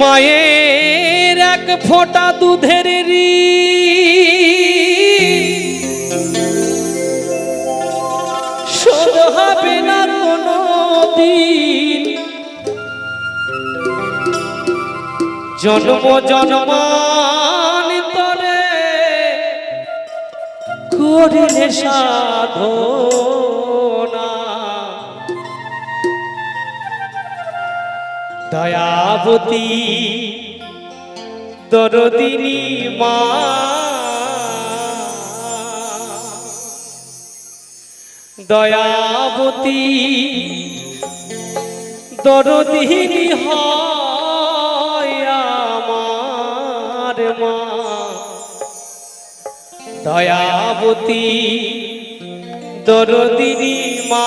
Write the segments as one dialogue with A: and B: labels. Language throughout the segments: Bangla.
A: মায়ের এক ফোঁটা দুধের রি শোধ হবে না কোনো দিন জন্ম জন্মান্তরে করিলে সাধনা। দয়াবতী দরদিনী মা। দয়াবতী দরদিনী হয় মা। দয়াবতী দরদিনী মা।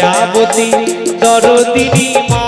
A: দয়াবতী দরদিনী মা।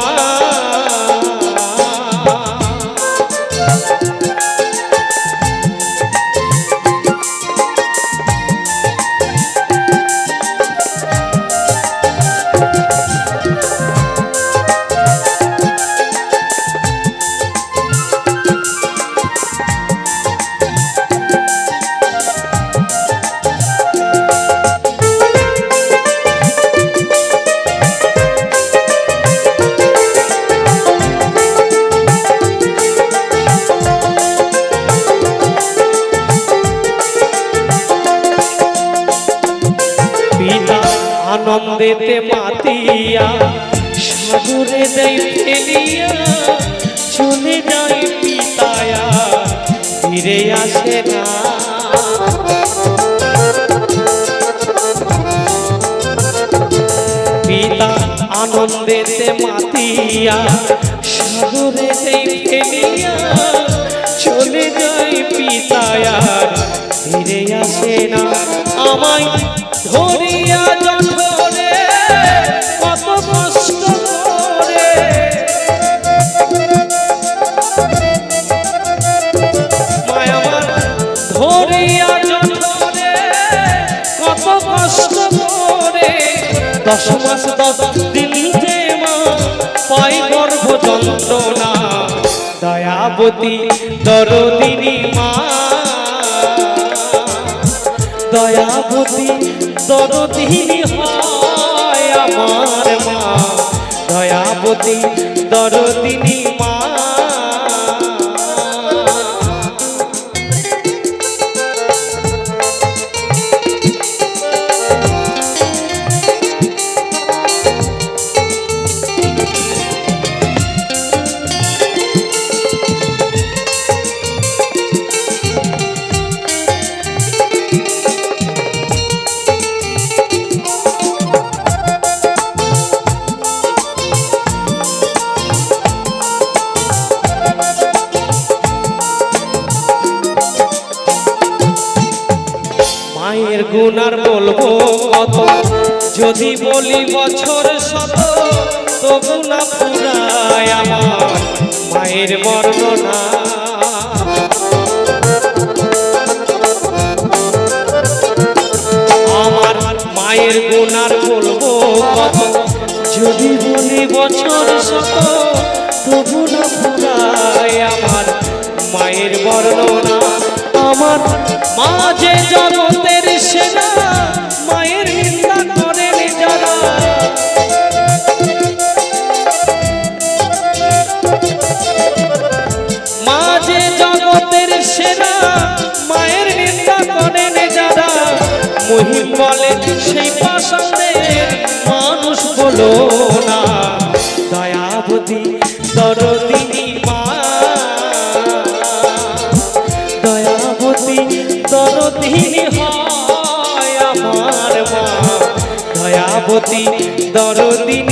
A: আনন্দেতে মাতিয়া সাগরে দেয় ফেলিয়া, চলে যায় পিতায়া, ফিরে আসে না। পিতা আনন্দেতে মাতিয়া সাগরে দেয় ফেলিয়া, চলে যায় পিতায়ার ফিরে আসে না। আমায় ধরিয়া দশ মাস দশ দিন যে মা, পাই গর্ভ যন্ত্রণা, দয়াবতী দরদিনী মা। দয়াবতী হয় আমার মা, দয়াবতী গুনার বলব কত? যদি বলি বছর শত, তবু না পুরায় আমার মায়ের বর্ণনা। আমার মায়ের গুনার বলব কত? যদি মহিম বলে, সেই পাশানের মানুষ বলো না। দয়াবতী দরদিনী দরদিনী হয় আমার মা। দয়াবতী দরদিনী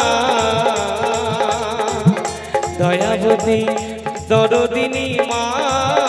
A: দরদিনী মা।